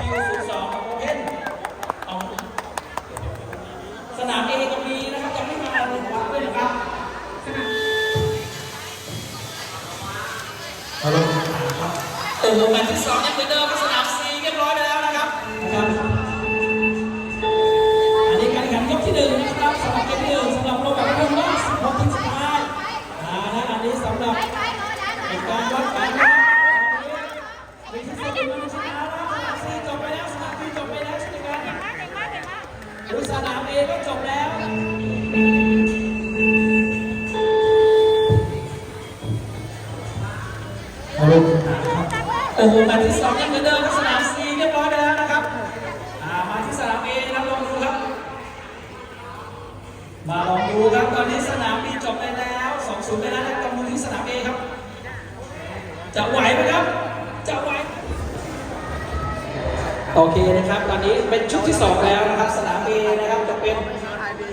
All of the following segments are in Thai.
คิวศูนย์สองกับโอเพ่นเอาสนามเอก็มีนะครับยังไม่มาลงวัดด้วยนะครับฮัลโหลเออแมตช์ที่สองยังเหมือนเดิมครับ ดูสนามเอก็จบแล้วฮัลโหลโอ้โหแมตช์ที่สองยังเหมือนเดิมครับสนามซีเรียบร้อยไปแล้วนะครับอ่ามาที่สนามเอนะครับลองดูครับ มาลองดูครับ ตอนนี้สนามบีจบไปแล้ว2-0ไปแล้วนะครับลองดูที่สนามเอครับ จะไหวไหมครับ จะไหว โอเคนะครับ ตอนนี้เป็นชุดที่ 2 แล้วนะครับ สนามเอนะครับจะเป็น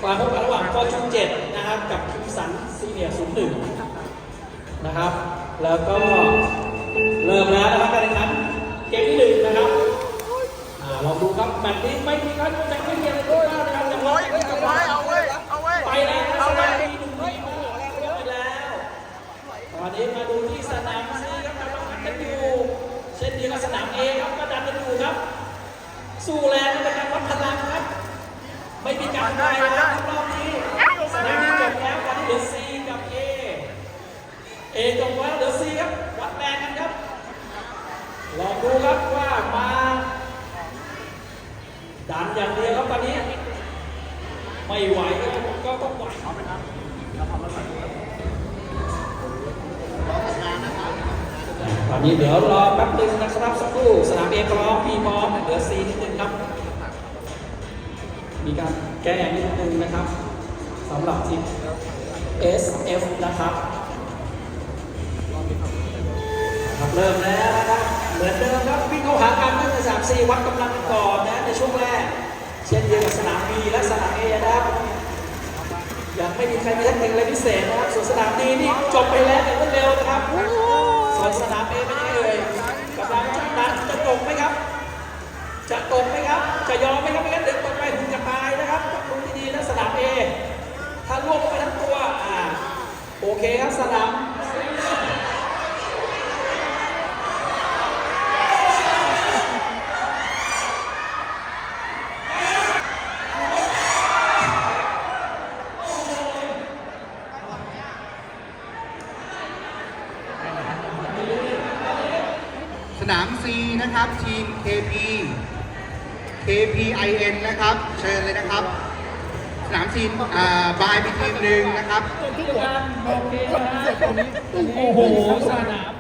ความพบกันระหว่างฟอร์จูน7นะครับกับคิมสันซีเนียร์01นย์หนึ่งนะครับ แล้วก็เริ่มแล้วนะครับการแข่งขันเกมที่หนึ่งนะครับอ่าลองดูครับแมตช์นี้ไม่มีการจะไม่มีอะไรขึ้นมากนะครับจังหวะนี้จังหวะเอาเว้เอาเว้ไปแล้วนะครับสนามบีหนึ่งทีมไปแล้วตอนนี้มาดูที่สนามซีครับกำลังกันอยู่ เช่นเดียวกับสนามเอครับก็ดันกันอยู่ครับ สู้แรงเป็นการวัดพลังครับ ไม่มีการได้นะครับรอบนี้สนามนี้จบแล้วตอนนี้เหลือซีกับเอเอจบแล้วเหลือซีครับ วัดแรงกันครับ ลองดูครับว่ามาดันอย่างเดียวครับตอนนี้ ไม่ไหวก็ก็ต้องไหวตอนนี้เดี๋ยวรอแป๊บนึงนะครับสักครู่สนามเอพร้อมพีพร้อมเหลือซีนิดนึง มีการแก้นิดนึงนะครับสำหรับทีม SF นะครับครับเริ่มแล้วนะครับ เหมือนเดิมครับวิ่งเข้าหากันตั้งแต่สามสี่วัดกำลังก่อนนะในช่วงแรก เช่นเดียวกับสนาม B และสนาม A นะครับยังไม่มีใครมีเทคนิคอะไรพิเศษนะครับส่วนสนาม D นี่จบไปแล้วนะครับ ส่วนสนาม A เป็นยังไงเอ่ยกำลังจะดันจะตกไหมครับ จะ ตกไหมครับ จะยอมไหมครับไม่งั้นเดี๋ยวตกไปคุณจะตายนะครับต้องดูดีๆนะสนาม A ถ้าล่วงลงไปทั้งตัวอ่าโอเคครับสนามสนาม C นะครับ ทีม KP KPIN นะครับ เชิญเลยนะครับ สนามซีนอ่าบายไปทีมหนึ่งนะครับ โอเคนะโอ้โหสนาม